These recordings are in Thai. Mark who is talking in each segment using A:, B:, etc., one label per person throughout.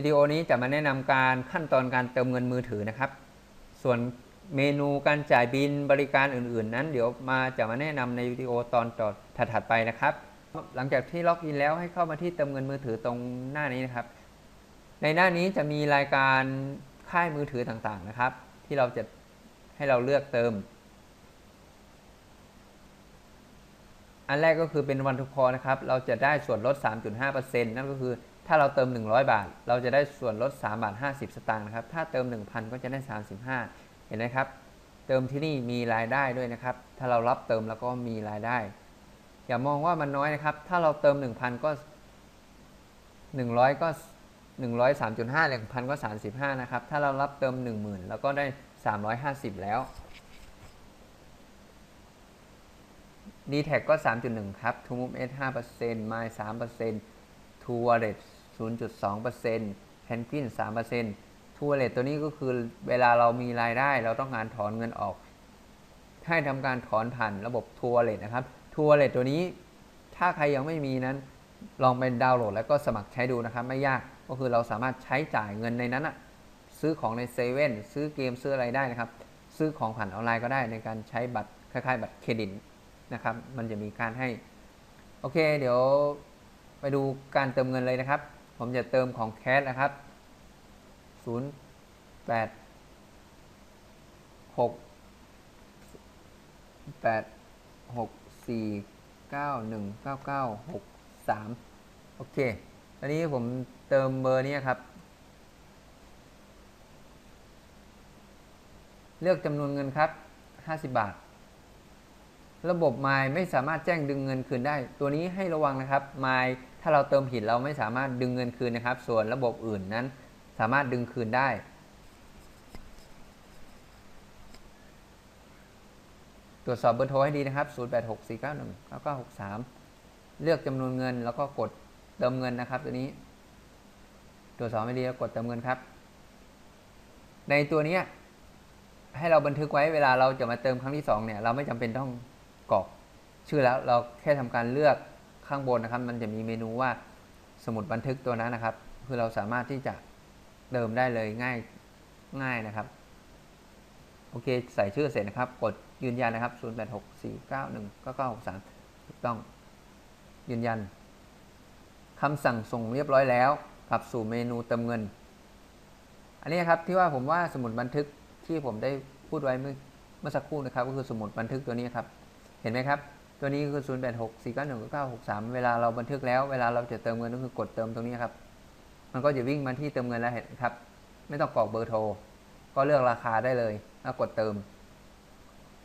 A: วิดีโอนี้จะมาแนะนำการขั้นตอนการเติมเงินมือถือนะครับ ส่วนเมนูการจ่ายบินบริการอื่น ๆ นั้น เดี๋ยวมาจะมาแนะนำในวิดีโอตอนต่อถัดๆไปนะครับ หลังจากที่ล็อกอินแล้วให้เข้ามาที่เติมเงินมือถือตรงหน้านี้นะครับ ในหน้านี้จะมีรายการค่ายมือถือต่างๆนะครับ ที่เราจะให้เราเลือกเติม อันแรกก็คือเป็นวันทุกคอนะครับ เราจะได้ส่วนลด 3.5%นั่นก็คือ ถ้าเราเติม 100 บาท เราจะได้ส่วนลด 3 บาท 50 สตางค์นะครับ ถ้าเติม 1,000 ก็จะได้ 35 เห็นไหมครับ เติมที่นี่มีรายได้ด้วยนะครับ ถ้าเรารับเติมแล้วก็มีรายได้ อย่ามองว่ามันน้อยนะครับ ถ้าเราเติม 1,000 ก็ 100 ก็ 103.5 1,000 ก็ 35 นะครับ ถ้าเรารับเติม 10,000 แล้วก็ได้ 350 แล้ว d t แทก็ 3.1 ครับ t o Move S 5% My 3% t o Wallet 0.2% Penguin 3% t o Wallet ตัวนี้ก็คือเวลาเรามีรายได้ เราต้องการถอนเงินออก ให้ทำการถอนผ่านระบบ t o Wallet นะครับ t o Wallet ตัวนี้ ถ้าใครยังไม่มีนั้น ลองไปดาวน์โหลดแล้วก็สมัครใช้ดูนะครับ ไม่ยากก็คือเราสามารถใช้จ่ายเงินในนั้นอะซื้อของในเซเว่นซื้อเกมซื้ออะไรได้นะครับ ซื้อของผ่านออนไลน์ก็ได้ในการใช้บัตรคล้ายๆ บัตรเครดิตนะครับ มันจะมีการให้ โอเค เดี๋ยวไปดูการเติมเงินเลยนะครับ ผมจะเติมของแคสนะครับ 0 8 6 8 6 4 9 1 9 9 6 3 โอเค อันนี้ผมเติมเบอร์นี้ครับ เลือกจำนวนเงินครับ 50 บาท ระบบ My ไม่สามารถแจ้งดึงเงินคืนได้ ตัวนี้ให้ระวังนะครับ My ถ้าเราเติมผิดเราไม่สามารถดึงเงินคืนนะครับ ส่วนระบบอื่นนั้นสามารถดึงคืนได้ ตรวจสอบเบอร์โทรให้ดีนะครับ 0864919963 เลือกจำนวนเงินแล้วก็กดเติมเงินนะครับ ตัวนี้ ตรวจสอบให้ดีแล้วกดเติมเงินครับ ในตัวนี้ให้เราบันทึกไว้เวลาเราจะมาเติมครั้งที่2เนี่ยเราไม่จำเป็นต้องกรอกชื่อแล้วเราแค่ทำการเลือก ข้างบนนะครับ มันจะมีเมนูว่าสมุดบันทึกตัวนั้นนะครับ คือเราสามารถที่จะเติมได้เลยง่ายง่ายนะครับ โอเค ใส่ชื่อเสร็จนะครับ กดยืนยันนะครับ 0864919963ถูกต้อง ยืนยันคำสั่งส่งเรียบร้อยแล้วกลับสู่เมนูเติมเงิน อันนี้ครับที่ว่าผมว่าสมุดบันทึกที่ผมได้พูดไว้เมื่อเมื่อสักครู่นะครับ ก็คือสมุดบันทึกตัวนี้ครับ เห็นไหมครับ ตัวนี้คือ 0 8 6 4 9 1 9 6 3 เวลาเราบันทึกแล้ว เวลาเราจะเติมเงินก็คือกดเติมตรงนี้ครับ มันก็จะวิ่งมาที่เติมเงินแล้วเห็นครับ ไม่ต้องกรอกเบอร์โทร ก็เลือกราคาได้เลยแล้วกดเติม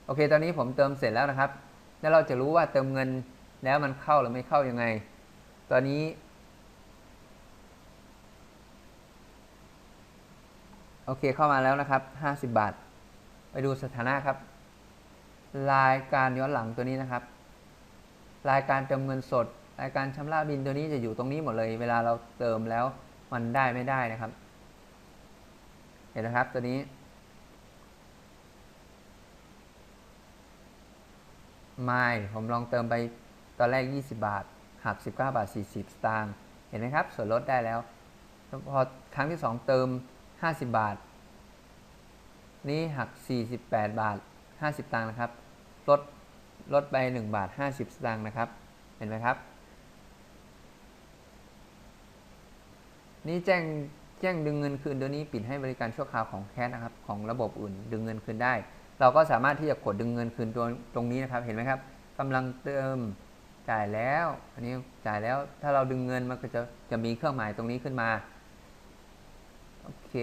A: โอเค ตอนนี้ผมเติมเสร็จแล้วนะครับ แล้วเราจะรู้ว่าเติมเงินแล้วมันเข้าหรือไม่เข้ายังไง ตอนนี้ โอเค เข้ามาแล้วนะครับ 50 บาท ไปดูสถานะครับ รายการย้อนหลังตัวนี้นะครับ รายการเติมเงินสด รายการชำระบินตัวนี้จะอยู่ตรงนี้หมดเลย เวลาเราเติมแล้วมันได้ไม่ได้นะครับ เห็นนะครับตัวนี้ ไม่ผมลองเติมไปตอนแรก 20 บาทหัก19 บาท 40 สตางค์เห็นไหมครับ ส่วนลดได้แล้ว พอครั้งที่ 2 เติม 50 บาท นี่หัก 48 บาท 50สตางค์นะครับ ลด ลดไป 1 บาท 50 สตางค์นะครับ เห็นไหมครับ นี่แจ้งแจ้งดึงเงินคืนตัวนี้ปิดให้บริการชั่วคราวของแคสนะครับของระบบอื่น ดึงเงินคืนได้ เราก็สามารถที่จะกดดึงเงินคืนตัวตรงนี้นะครับ เห็นไหมครับกำลังเติมจ่ายแล้ว อันนี้จ่ายแล้วถ้าเราดึงเงินมันก็จะจะมีเครื่องหมายตรงนี้ขึ้นมาโอเค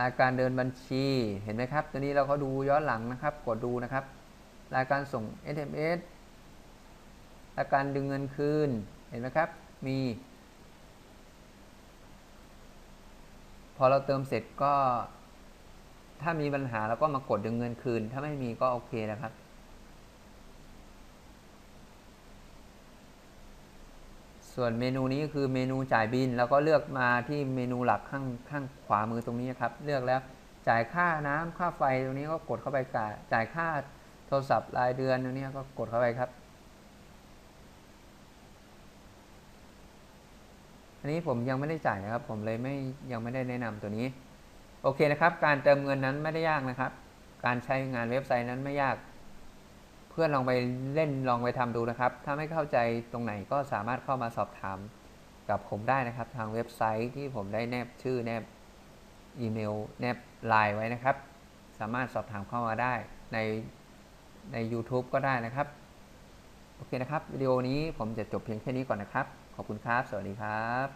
A: รายการเดินบัญชีเห็นไหมครับ ตัวนี้เราก็ดูย้อนหลังนะครับ กดดูนะครับ รายการส่ง SMS รายการดึงเงินคืน เห็นไหมครับ มี พอเราเติมเสร็จก็ ถ้ามีปัญหาเราก็มากดดึงเงินคืน ถ้าไม่มีก็โอเคนะครับส่วนเมนูนี้คือเมนูจ่ายบิน แล้วก็เลือกมาที่เมนูหลักข้างข้างขวามือตรงนี้ครับ เลือกแล้วจ่ายค่าน้ำค่าไฟตรงนี้ก็กดเข้าไปจ่ายจ่ายค่า โทรศัพท์รายเดือนตรงนี้ก็กดเข้าไปครับ อันนี้ผมยังไม่ได้จ่ายนะครับ ผมเลยไม่ยังไม่ได้แนะนำตัวนี้ โอเคนะครับ การเติมเงินนั้นไม่ได้ยากนะครับ การใช้งานเว็บไซต์นั้นไม่ยาก เพื่อนลองไปเล่นลองไปทำดูนะครับ ถ้าไม่เข้าใจตรงไหนก็สามารถเข้ามาสอบถามกับผมได้นะครับ ทางเว็บไซต์ที่ผมได้แนบชื่อแนบอีเมลแนบไลน์ไว้นะครับ สามารถสอบถามเข้ามาได้ใน ใน YouTube ก็ได้นะครับ โอเคนะครับ วิดีโอนี้ผมจะจบเพียงแค่นี้ก่อนนะครับ ขอบคุณครับ สวัสดีครับ